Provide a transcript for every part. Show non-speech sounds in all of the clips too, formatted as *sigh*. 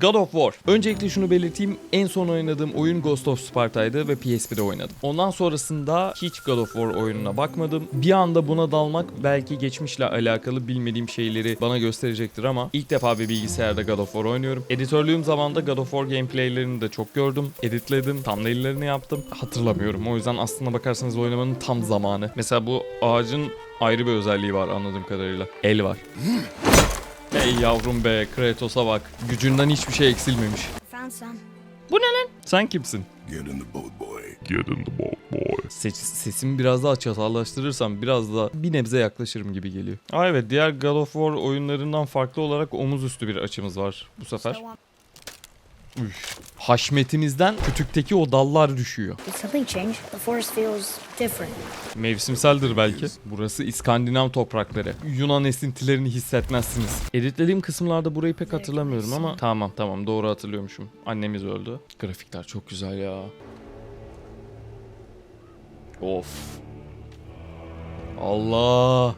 God of War. Öncelikle şunu belirteyim. En son oynadığım oyun Ghost of Sparta'ydı ve PSP'de oynadım. Ondan sonrasında hiç God of War oyununa bakmadım. Bir anda buna dalmak belki geçmişle alakalı bilmediğim şeyleri bana gösterecektir ama ilk defa bir bilgisayarda God of War oynuyorum. Editörlüğüm zamanında God of War gameplaylerini de çok gördüm. Editledim, thumbnail'lerini yaptım. Hatırlamıyorum. O yüzden aslına bakarsanız oynamanın tam zamanı. Mesela bu ağacın ayrı bir özelliği var anladığım kadarıyla. El var. Hey yavrum be Kratos'a bak. Gücünden hiçbir şey eksilmemiş. Bu ne lan? Sen kimsin? Get in the boat, boy. Get in the boat, boy. Ses, sesimi biraz daha çatallaştırırsam biraz da bir nebze yaklaşırım gibi geliyor. Aa evet diğer God of War oyunlarından farklı olarak omuz üstü bir açımız var bu sefer. Üf. Haşmetimizden kütükteki o dallar düşüyor. did something change? The forest feels different. Mevsimseldir belki. Burası İskandinav toprakları. Yunan esintilerini hissetmezsiniz. Editlediğim kısımlarda burayı pek hatırlamıyorum ama tamam tamam doğru hatırlıyormuşum. Annemiz öldü. Grafikler çok güzel ya. Of. Allah.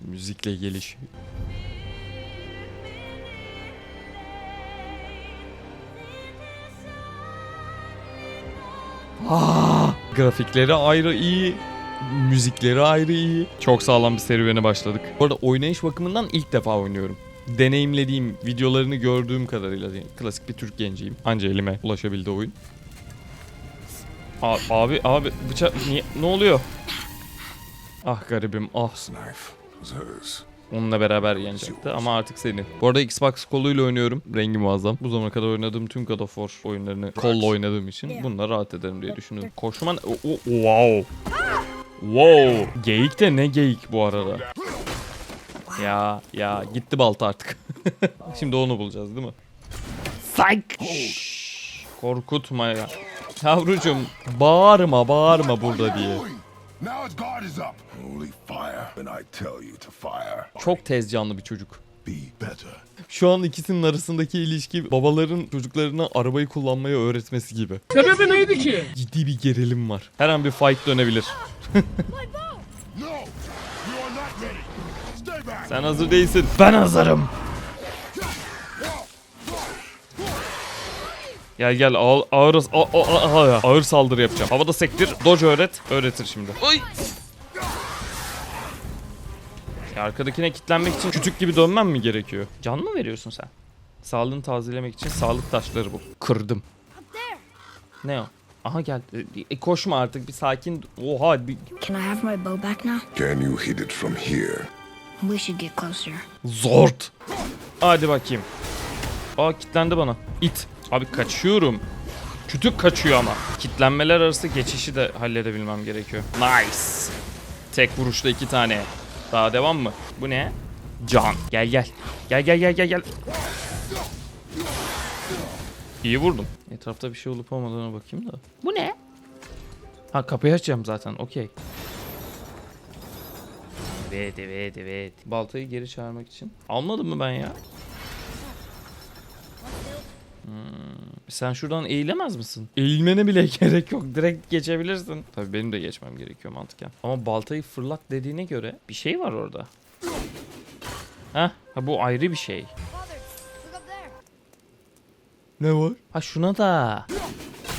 Müzikle geliş. Ah, grafikleri ayrı iyi. Müzikleri ayrı iyi. Çok sağlam bir serüvene başladık. Bu arada oynayış bakımından ilk defa oynuyorum. Deneyimlediğim, videolarını gördüğüm kadarıyla yani klasik bir Türk genciyim. Anca elime ulaşabildi oyun. A- abi abi bıçak niye ne oluyor? Ah garibim ah. Knife was hers. Onunla beraber yenecekti ama artık senin. Bu arada Xbox koluyla oynuyorum. Rengi muazzam. Bu zamana kadar oynadığım tüm God of War oyunlarını kolla oynadığım için bununla rahat ederim diye düşünüyorum. Koşman... O, o- wow. Wow. Geyik de ne geyik bu arada. Ya ya gitti balta artık. *laughs* Şimdi onu bulacağız değil mi? Psych. Korkutma ya. Yavrucuğum bağırma bağırma burada diye. Now its guard is up. Only fire when I tell you to fire. Çok tez canlı bir çocuk. Be better. Şu an ikisinin arasındaki ilişki babaların çocuklarına arabayı kullanmayı öğretmesi gibi. Sebebi neydi ki? Ciddi bir gerilim var. Her an bir fight dönebilir. No! You are not ready. Stay back. Sen hazır değilsin. Ben hazırım. Gel gel ağır, ağır, a- a- a- ağır saldırı yapacağım. Havada sektir, dodge öğret. Öğretir şimdi. Oy! Ya arkadakine kilitlenmek için küçük gibi dönmem mi gerekiyor? Can mı veriyorsun sen? Sağlığını tazelemek için sağlık taşları bu. Kırdım. Ne o? Aha gel. E, koşma artık bir sakin. Oha bir Can I have my bow back now? Can you hit it from here? We should get closer. Zort. Hadi bakayım. Aa kitlendi bana. İt. Abi kaçıyorum. Kütük kaçıyor ama. Kitlenmeler arası geçişi de halledebilmem gerekiyor. Nice. Tek vuruşta iki tane. Daha devam mı? Bu ne? Can. Gel gel. Gel gel gel gel gel. İyi vurdum. Etrafta bir şey olup olmadığına bakayım da. Bu ne? Ha kapıyı açacağım zaten. Okey. Evet evet evet. Baltayı geri çağırmak için. Almadım mı ben ya? Hmm, Sen şuradan eğilemez misin? Eğilmene bile *laughs* gerek yok. Direkt geçebilirsin. Tabii benim de geçmem gerekiyor mantıken. Ama baltayı fırlat dediğine göre bir şey var orada. Heh, ha bu ayrı bir şey. Ne var? Ha şuna da.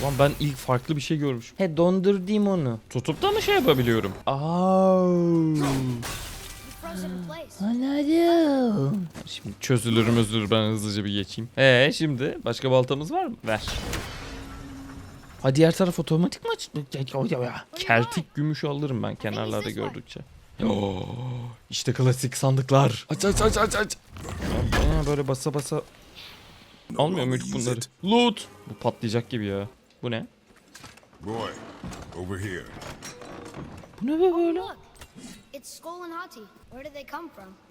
Lan ben ilk farklı bir şey görmüşüm. He dondurdım onu. Tutup da mı şey yapabiliyorum? Aa. Anladım. Şimdi çözülür özür ben hızlıca bir geçeyim. Ee şimdi başka baltamız var mı? Ver. Ha diğer taraf otomatik mi açtı? Kertik gümüş alırım ben kenarlarda gördükçe. Oo, işte klasik sandıklar. Aç aç aç aç aç. Aa, böyle basa basa almıyor use bunları? Loot. Bu patlayacak gibi ya. Bu ne? Boy, over here. Bu ne be böyle?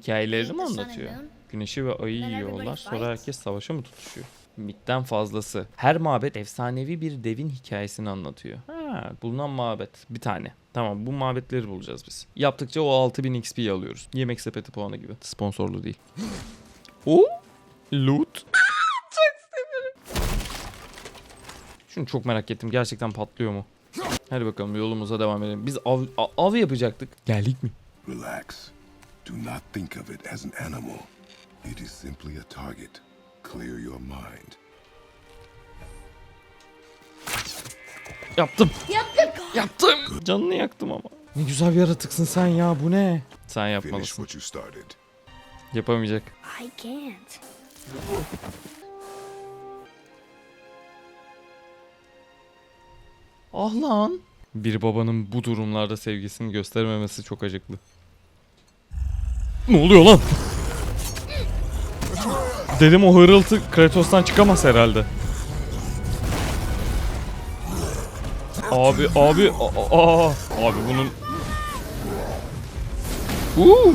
Hikayelerini mi anlatıyor? Güneşi ve ayı yiyorlar. Sonra herkes savaşa mı tutuşuyor? Mitten fazlası. Her mabet efsanevi bir devin hikayesini anlatıyor. Ha, bulunan mabet. Bir tane. Tamam bu mabetleri bulacağız biz. Yaptıkça o 6000 XP alıyoruz. Yemek sepeti puanı gibi. Sponsorlu değil. *gasps* O loot. *laughs* çok severim. Şunu çok merak ettim. Gerçekten patlıyor mu? Hadi bakalım yolumuza devam edelim. Biz av, av yapacaktık. Geldik mi? Relax. Do not think of it as an animal. It is simply a target. Clear your mind. Yaptım. Yaptım. Yaptım. Canını yaktım ama. Ne güzel bir yaratıksın sen ya bu ne? Sen Finish yapmalısın. what you started. Yapamayacak. I can't. Ah lan. Bir babanın bu durumlarda sevgisini göstermemesi çok acıklı. Ne oluyor lan? Dedim o hırıltı Kratos'tan çıkamaz herhalde. Abi abi aa, abi bunun Uuu.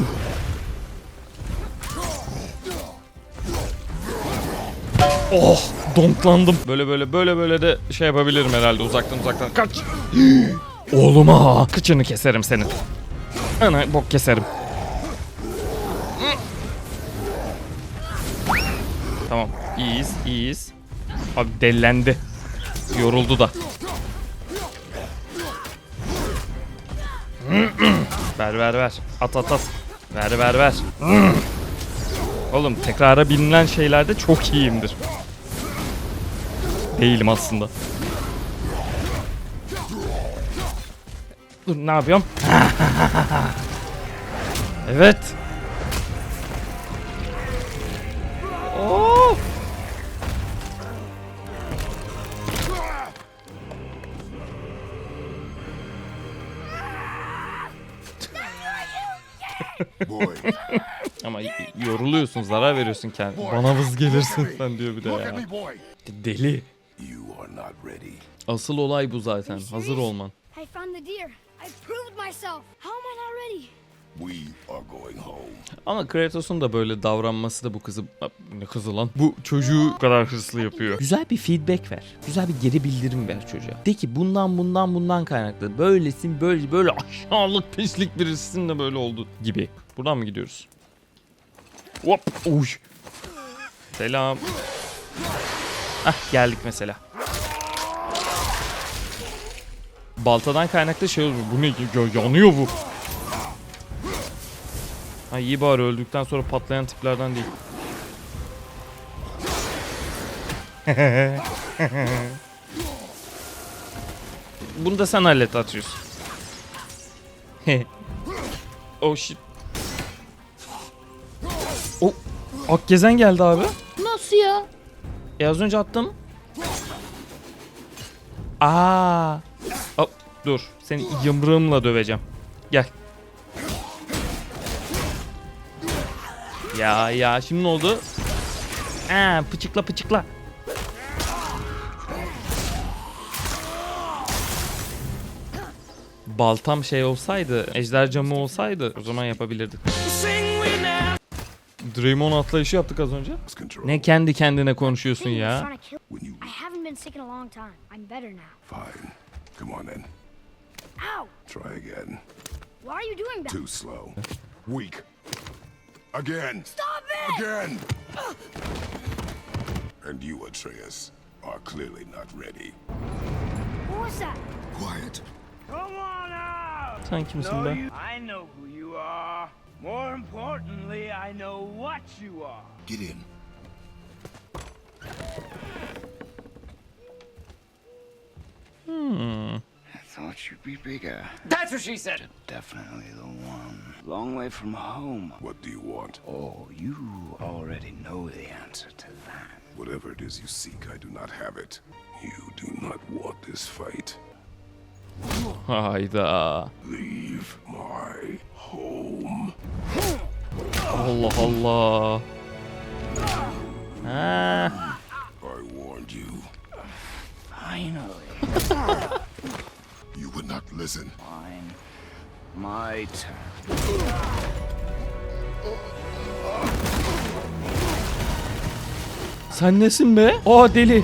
Oh donklandım. Böyle böyle böyle böyle de şey yapabilirim herhalde uzaktan uzaktan. Kaç. *gasps* Oğluma kıçını keserim senin. Ana bok keserim. Tamam iyiyiz iyiyiz. Abi delilendi. Yoruldu da. *clears throat* ver ver ver. At at at. Ver ver ver. *clears throat* Oğlum tekrara bilinen şeylerde çok iyiyimdir. Değilim aslında. Dur ne yapıyorum? *laughs* evet. Boy, *laughs* Ama yoruluyorsun, zarar veriyorsun kendine. Bana vız gelirsin sen diyor bir de ya. Deli. Asıl olay bu zaten. Hazır olman. I found the deer. I proved myself. How am I not ready? We are going home. Ama Kratos'un da böyle davranması da bu kızı... Ne kızı lan? Bu çocuğu bu kadar hırslı yapıyor. Güzel bir feedback ver. Güzel bir geri bildirim ver çocuğa. De ki bundan bundan bundan kaynaklı. Böylesin böyle böyle aşağılık pislik birisin de böyle oldu gibi. Buradan mı gidiyoruz? Hop. Uy. Selam. Ah geldik mesela. Baltadan kaynaklı şey olur. Bu ne? Ya- Yanıyor bu. Ha iyi bari öldükten sonra patlayan tiplerden değil. *laughs* Bunu da sen hallet atıyorsun. *laughs* oh shit. Oh, Akgezen geldi abi. Nasıl ya? E az önce attım. Aa. Dur. Seni yımrığımla döveceğim. Gel. Ya ya şimdi ne oldu? Aa, pıçıkla pıçıkla. Baltam şey olsaydı, ejder camı olsaydı o zaman yapabilirdik. Draymond atlayışı yaptık az önce. Ne kendi kendine konuşuyorsun ya? fine. Come on then. Ow! Try again. Why are you doing that? Too slow. Weak. Again. Stop it! Again. And you, Atreus, are clearly not ready. What was that? Quiet. Come on out! Sen kimsin No, be? you- I know who you are. More importantly, I know what you are. Get in. I thought you'd be bigger. That's what she said. Definitely the one. Long way from home. What do you want? Oh, you already know the answer to that. Whatever it is you seek, I do not have it. You do not want this fight. Hayda. Leave my home. Allah Allah. Ah. Ha. I warned you. Finally, You *laughs* would not listen. fine. My turn. Sen nesin be? Aa deli.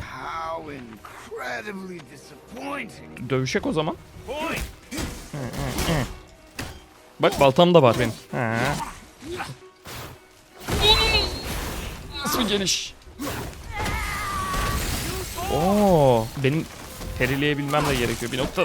How incredibly disappointing. Dövüşek o zaman. Bak baltam da var benim. Nasıl geniş? Oo, benim Perileyebilmem de gerekiyor bir nokta.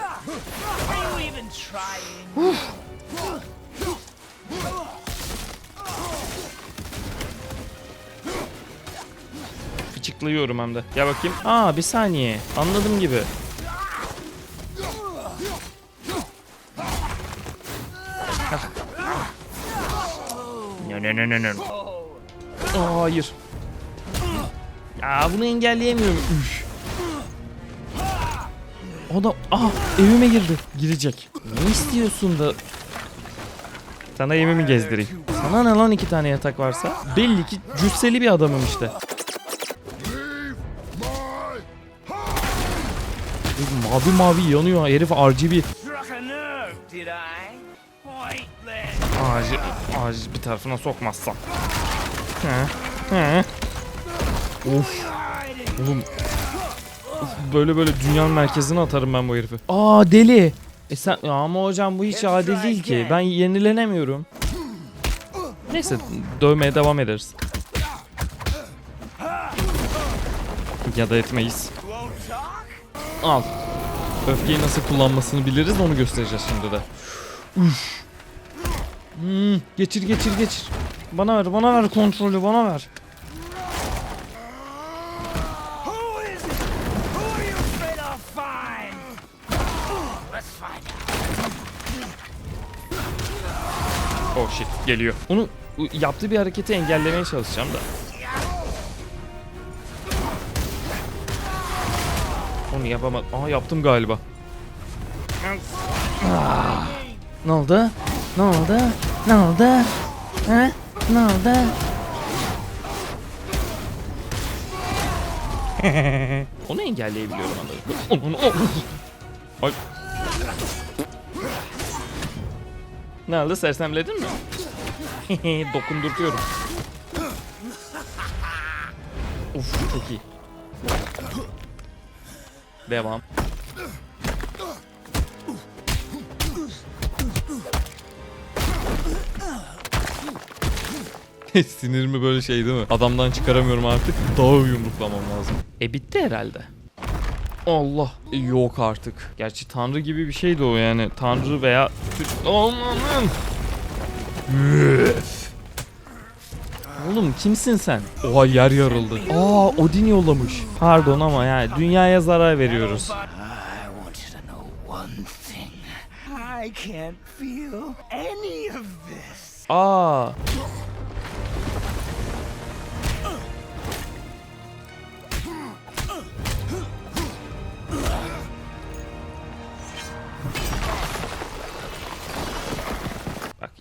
Fıçıklıyorum hem de. Ya bakayım. Aa bir saniye. Anladım gibi. Ne ne ne ne ne. Hayır. Ya bunu engelleyemiyorum. Üf. O da ah evime girdi. Girecek. Ne istiyorsun da? Sana evimi gezdireyim. Sana ne lan iki tane yatak varsa? Belli ki cüsseli bir adamım işte. Mavi mavi yanıyor herif RGB. Ağacı, ağacı bir tarafına sokmazsan. He, he. Of. Oğlum. Böyle böyle dünyanın merkezine atarım ben bu herifi. Aa deli. E sen ya ama hocam bu hiç adil değil ki. Ben yenilenemiyorum. Neyse dövmeye devam ederiz. Ya da etmeyiz. Al. Öfkeyi nasıl kullanmasını biliriz onu göstereceğiz şimdi de. Üf. Hmm, geçir geçir geçir. Bana ver bana ver kontrolü bana ver. Geliyor. Onu yaptığı bir hareketi engellemeye çalışacağım da. Onu yapamadım. Aa yaptım galiba. Ah. Ne oldu? Ne oldu? Ne oldu? He? Ne oldu? *laughs* Onu engelleyebiliyorum anladım. Ay. Ne oldu sersemledin mi? *laughs* Dokundurtuyorum. Uf çok iyi. Devam. *laughs* Sinirimi böyle şey değil mi? Adamdan çıkaramıyorum artık. Daha yumruklamam lazım. E bitti herhalde. Allah. Yok artık. Gerçi tanrı gibi bir şeydi o yani. Tanrı veya... Amanın. Oğlum kimsin sen? Oha yer yarıldı. Aa Odin yollamış. Pardon ama yani dünyaya zarar veriyoruz. I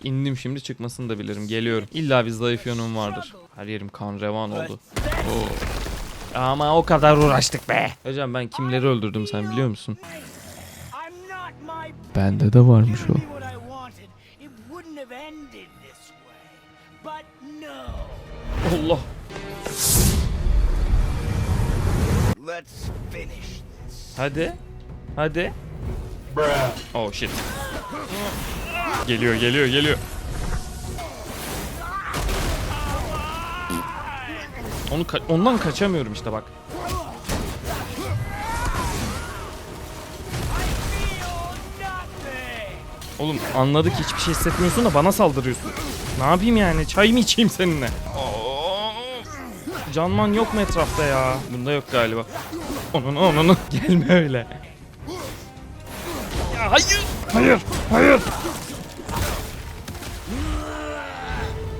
indim şimdi çıkmasını da bilirim. Geliyorum. İlla bir zayıf yönüm vardır. Her yerim kan revan oldu. Oo. Ama o kadar uğraştık be. Hocam ben kimleri öldürdüm sen biliyor musun? Bende de varmış o. Allah. Hadi. Hadi. Oh shit. Geliyor geliyor geliyor. Onu ka- ondan kaçamıyorum işte bak. Oğlum anladık hiçbir şey hissetmiyorsun da bana saldırıyorsun. Ne yapayım yani? Çay mı içeyim seninle? Canman yok mu etrafta ya? Bunda yok galiba. Onun onun *laughs* gelme öyle. Hayır. Hayır. Hayır.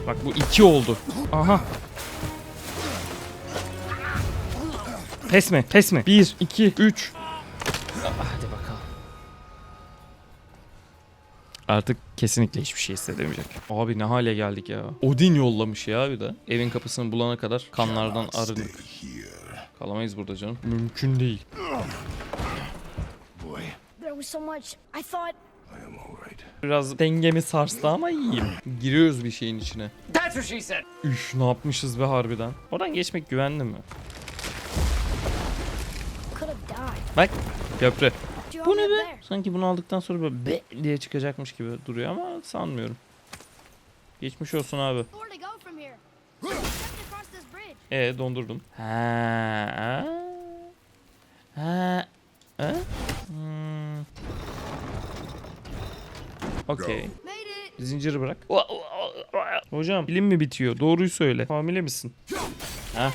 Bak bu iki oldu. Aha. Pes mi? Pes mi? Bir, iki, üç. Hadi bakalım. Artık kesinlikle hiçbir şey hissedemeyecek. Abi ne hale geldik ya. Odin yollamış ya bir de. Evin kapısını bulana kadar kanlardan arındık. Kalamayız burada canım. Mümkün değil. Boy. There was so much. I thought I am all right. Biraz dengemi sarstı ama iyiyim. Giriyoruz bir şeyin içine. That's what she said. Üf ne yapmışız be harbiden. Oradan geçmek güvenli mi? could have died. Bak köprü. Bu ne be? Sanki bunu aldıktan sonra böyle be diye çıkacakmış gibi duruyor ama sanmıyorum. Geçmiş olsun abi. E dondurdum. Ha. Ha. Ha. Hmm. Okey. Zinciri bırak. Hocam pilim mi bitiyor? Doğruyu söyle. Hamile misin? Ha?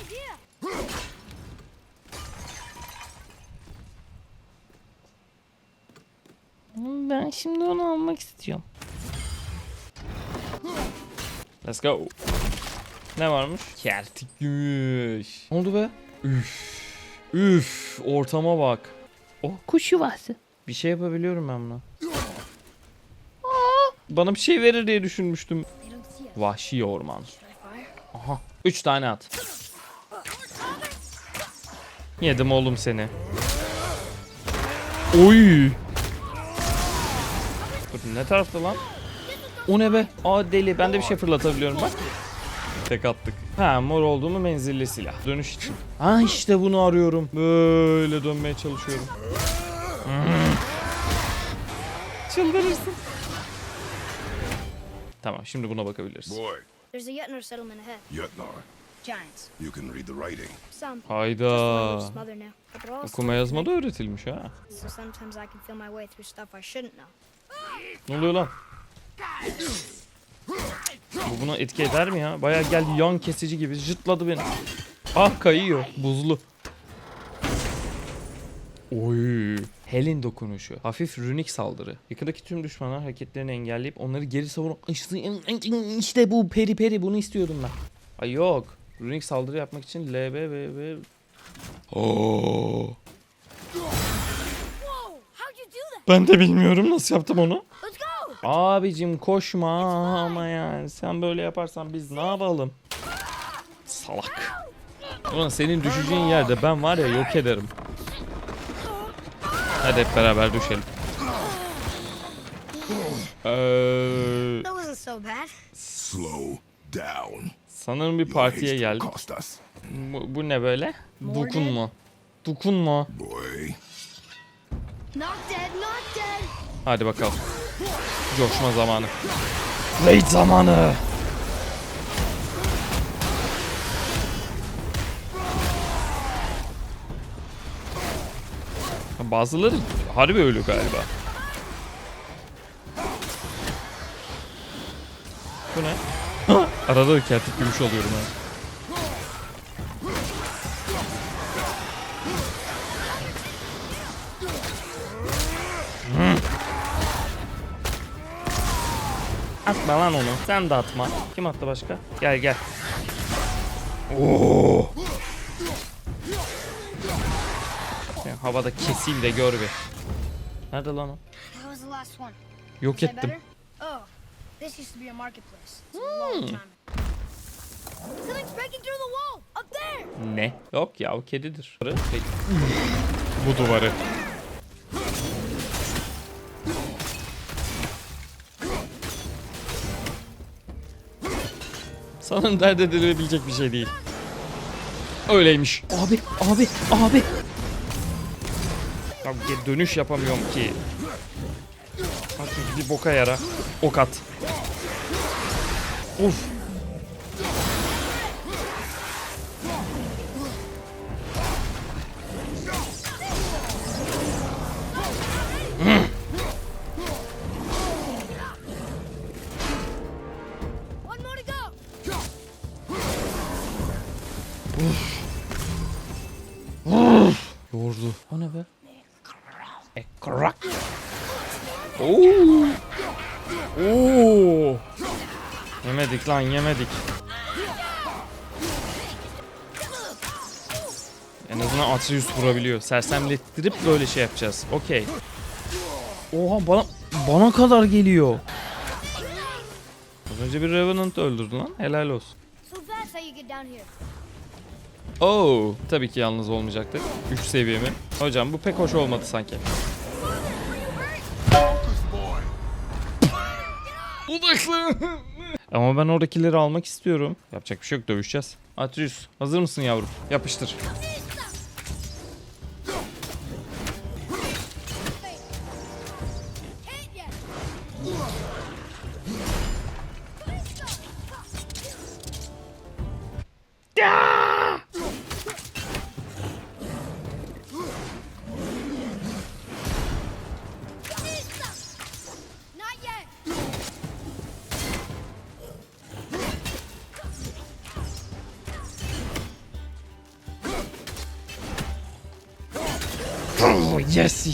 Ben şimdi onu almak istiyorum. Let's go. Ne varmış? Kertik gümüş. Ne oldu be? Üf. Üf. Ortama bak. Oh. Kuş yuvası. Bir şey yapabiliyorum ben buna. Bana bir şey verir diye düşünmüştüm. Vahşi orman. Aha. Üç tane at. Yedim oğlum seni. Oy. Dur ne tarafta lan? O ne be? Aa deli. Ben de bir şey fırlatabiliyorum bak. Tek attık. Ha mor olduğumu menzilli silah. Dönüş için. Ha işte bunu arıyorum. Böyle dönmeye çalışıyorum. Hmm. Çıldırırsın. Tamam şimdi buna bakabiliriz. Boy, There's a Yutner settlement ahead. Yutnar, Giants. you can read the writing. Some. Hayda. Just my mother now. But they're all Okuma yazma da öğretilmiş ha. So sometimes I can feel my way through stuff I shouldn't know. Ne oluyor lan? Bu buna etki eder mi ya? Bayağı geldi yan kesici gibi jıtladı beni. Ah kayıyor. Buzlu. Oy. Helin dokunuşu. Hafif rünik saldırı. Yakındaki tüm düşmanlar hareketlerini engelleyip onları geri savuran... İşte bu peri peri bunu istiyordum ben. Ay yok. Rünik saldırı yapmak için LB ve ve... Oo. Ben de bilmiyorum nasıl yaptım onu. Abicim koşma ama yani sen böyle yaparsan biz ne yapalım? Salak. Ulan senin düşeceğin yerde ben var ya yok ederim. Hadi hep beraber düşelim. Ee, That wasn't so bad. Slow down. sanırım bir partiye geldik. Cost us, Bu, bu ne böyle? Boy. Not dead, not dead. Hadi bakalım. Coşma zamanı. Raid zamanı. Bazıları harbi ölü galiba. Bu ne? *laughs* Arada kertik gümüş alıyorum ha. Atma lan onu. Sen de atma. Kim attı başka? Gel gel. Oo. Havada keseyim de gör bir. Nerede lan o? Yok ettim. Oh, this used to be a marketplace. It's a long time. Something's breaking through the wall. Up there. Ne? Yok ya o kedidir. Bu duvarı. Sanırım dert edilebilecek bir şey değil. Öyleymiş. Abi, abi, abi. Geri dönüş yapamıyorum ki. Artık bir boka yara. Ok at. Uf. Go. Yordu. O ne be? Ekrak. Oo. Oo. Yemedik lan yemedik. En azından Atreus vurabiliyor. Sersemlettirip böyle şey yapacağız. Okey. Oha bana bana kadar geliyor. Az önce bir Revenant öldürdü lan. Helal olsun. Oo, tabii ki yalnız olmayacaktık. 3 seviyemi. Hocam bu pek hoş olmadı sanki. *laughs* Odaklı. Ama ben oradakileri almak istiyorum. Yapacak bir şey yok dövüşeceğiz. Atreus hazır mısın yavrum? Yapıştır.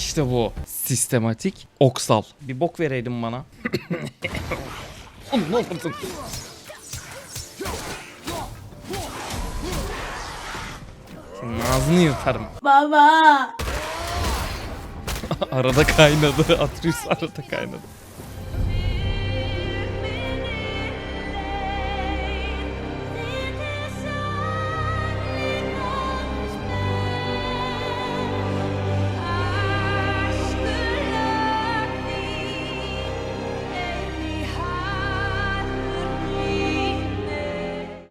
İşte bu. Sistematik oksal. Bir bok vereydin bana. *coughs* Oğlum ne oldu? Senin ağzını yırtarım. Baba. *laughs* arada kaynadı. Atreus arada kaynadı.